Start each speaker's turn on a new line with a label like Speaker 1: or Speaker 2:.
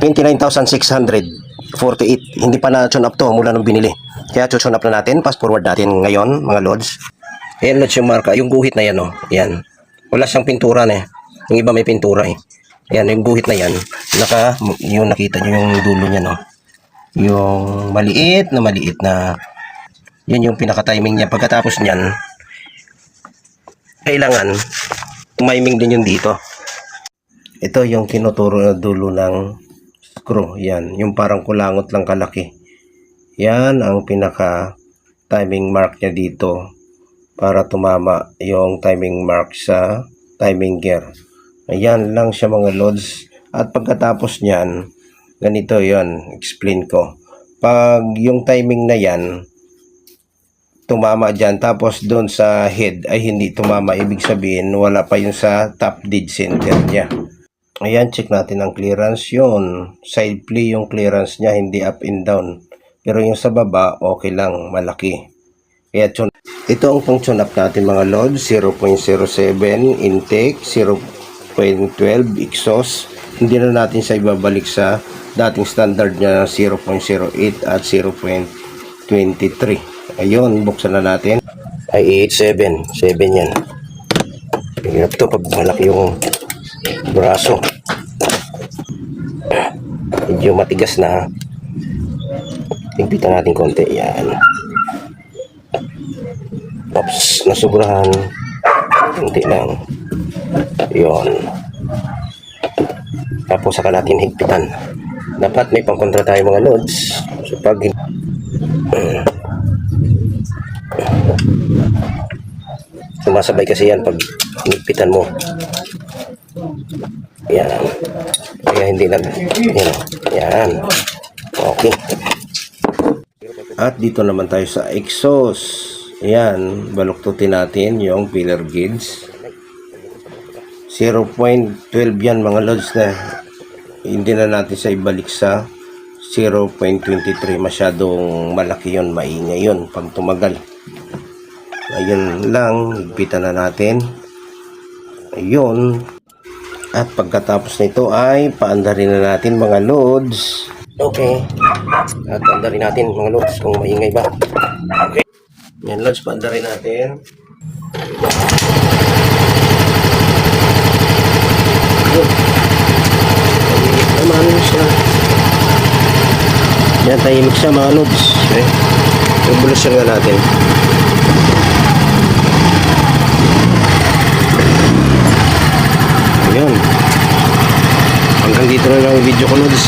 Speaker 1: 29,648. Hindi pa na tune up to mula nung binili. Kaya tune up na natin. Fast forward natin ngayon, mga lods. Ayan, lods yung marka. Yung guhit na yan, oh. Yan. Wala siyang pintura na eh. Yung iba may pintura eh. Yan, yung guhit na yan. Naka, yung nakita nyo yung dulo niya, no. Yung maliit na maliit na yun yung pinaka-timing niya. Pagkatapos niyan, kailangan timing din yun dito. Ito yung kinuturo na dulo ng screw. Yan. Yung parang kulangot lang kalaki. Yan ang pinaka timing mark niya dito para tumama yung timing mark sa timing gear. Ayan lang siya mga lods. At pagkatapos niyan, ganito yon explain ko. Pag yung timing na yan, tumama dyan, tapos doon sa head ay hindi tumama, ibig sabihin wala pa yun sa top dead center niya. Ayan, check natin ang clearance yun. Side play yung clearance niya, hindi up and down. Pero yung sa baba, okay lang, malaki. Kaya tune ito ang pang tune up natin mga loads, 0.07 intake, 0.12 exhaust. Hindi na natin sa ibabalik sa dating standard niya na 0.08 at 0.23. Ayun, buksan na natin. Ay 87, 7 yan. Hirap to pag malaki yung braso. Medyo matigas na. Tigpitan natin konti. Yan. Tapos nasubrahan. Kunti lang. Yun. Tapos saka natin higpitan. Dapat may pangkontra tayo mga loads. So pag sumasabay kasi yan pag higpitan mo. Yan. Kaya hindi na. Yan. Yan. Okay. At dito naman tayo sa exhaust. Ayan, baluktutin natin yung pillar gauge. 0.12 yan mga lods na hindi na natin sa ibalik sa 0.23 masyadong malaki yon maingay yon pag tumagal ayun lang higpitan na natin ayun at pagkatapos nito ay paandarin na natin mga loads okay at paandarin natin mga loads kung maingay ba okay yan loads paandarin natin Tahimik naman siya. Yan, tahimik siya mga lods. Okay. Revolusyon nga natin. Ayan. Hanggang dito na lang video ko lods.